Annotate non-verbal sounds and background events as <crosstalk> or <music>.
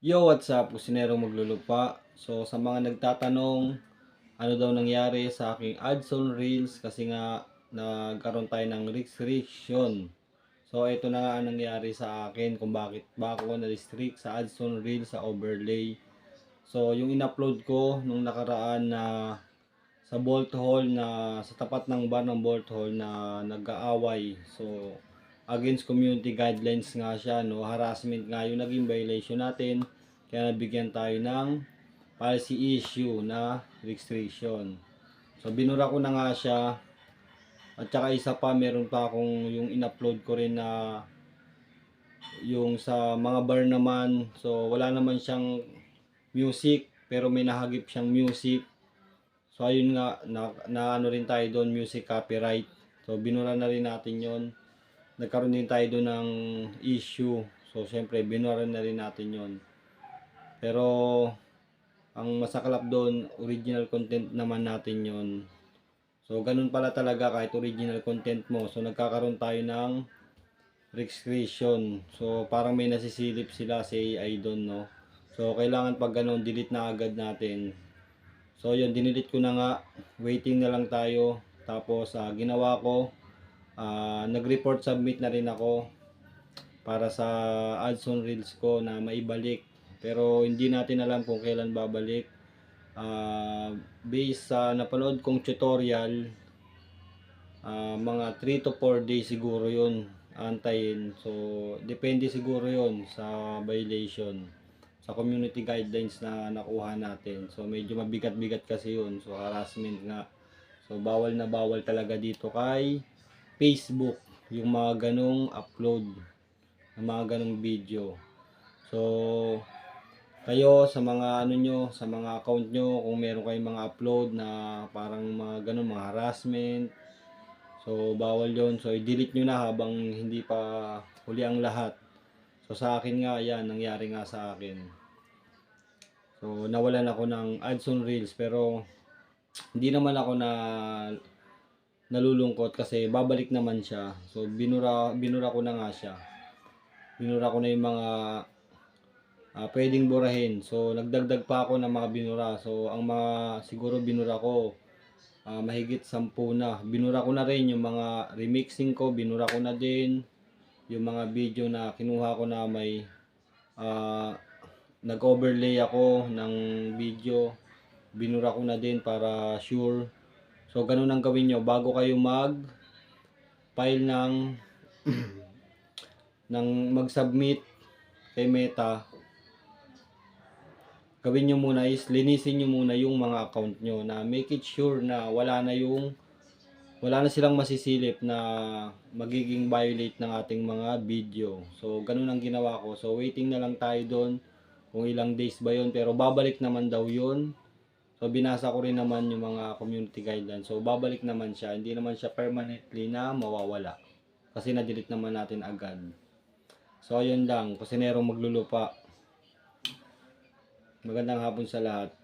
Yo, what's up? Kusinero maglulupa. So, sa mga nagtatanong, ano daw nangyari sa aking Adson Reels kasi nga nagkaroon tayo ng restriction. So, ito na nga ang nangyari sa akin kung bakit ba ako na-restrict sa Adson Reels sa overlay. So, yung in-upload ko nung nakaraan na sa Bolt Hall na sa tapat ng bar ng Bolt Hall na nag-aaway. So, against community guidelines nga siya, no? Harassment nga yung naging violation natin. Kaya nabigyan tayo ng policy issue na restriction. So, binura ko na nga siya. At saka isa pa, meron pa akong yung in-upload ko rin na yung sa mga bar naman. So, wala naman siyang music, pero may nahagip siyang music. So, ayun nga, na, na ano rin tayo doon, music copyright. So, binura na rin natin yon nagkaroon din tayo doon ng issue. So, syempre, binura na rin natin yon Pero, ang masaklap doon, original content naman natin yon So, ganun pala talaga kahit original content mo. So, nagkakaroon tayo ng restriction. So, parang may nasisilip sila sa AI doon, no? So, kailangan pag ganun, delete na agad natin. So, yun, dinilit ko na nga. Waiting na lang tayo. Tapos, ah, ginawa ko, Ah, nag-report submit na rin ako para sa Adson Reels ko na maibalik. Pero hindi natin alam kung kailan babalik. Ah, based sa napanood kong tutorial, ah, mga 3 to 4 days siguro yun antayin. So, depende siguro yun sa violation sa community guidelines na nakuha natin. So, medyo mabigat-bigat kasi yun. So, harassment nga. So, bawal na bawal talaga dito kay Facebook yung mga ganong upload ng mga ganong video. So, kayo sa mga ano nyo, sa mga account nyo, kung meron kayong mga upload na parang mga ganun, mga harassment, so bawal yon So, i-delete nyo na habang hindi pa huli ang lahat. So, sa akin nga, yan, nangyari nga sa akin. So, nawalan ako ng Adson Reels, pero hindi naman ako na nalulungkot kasi babalik naman siya. So binura binura ko na nga siya. Binura ko na yung mga ah, pwedeng burahin. So nagdagdag pa ako ng mga binura. So ang mga siguro binura ko ah, mahigit sampu na. Binura ko na rin yung mga remixing ko, binura ko na din yung mga video na kinuha ko na may ah, nag-overlay ako ng video. Binura ko na din para sure So, ganun ang gawin nyo. Bago kayo mag file ng <clears throat> ng mag-submit kay Meta, gawin nyo muna is linisin nyo muna yung mga account nyo na make it sure na wala na yung wala na silang masisilip na magiging violate ng ating mga video. So, ganun ang ginawa ko. So, waiting na lang tayo doon kung ilang days ba yon pero babalik naman daw yun So binasa ko rin naman yung mga community guidelines. So babalik naman siya. Hindi naman siya permanently na mawawala. Kasi na-delete naman natin agad. So ayun lang. Kusinero maglulupa. Magandang hapon sa lahat.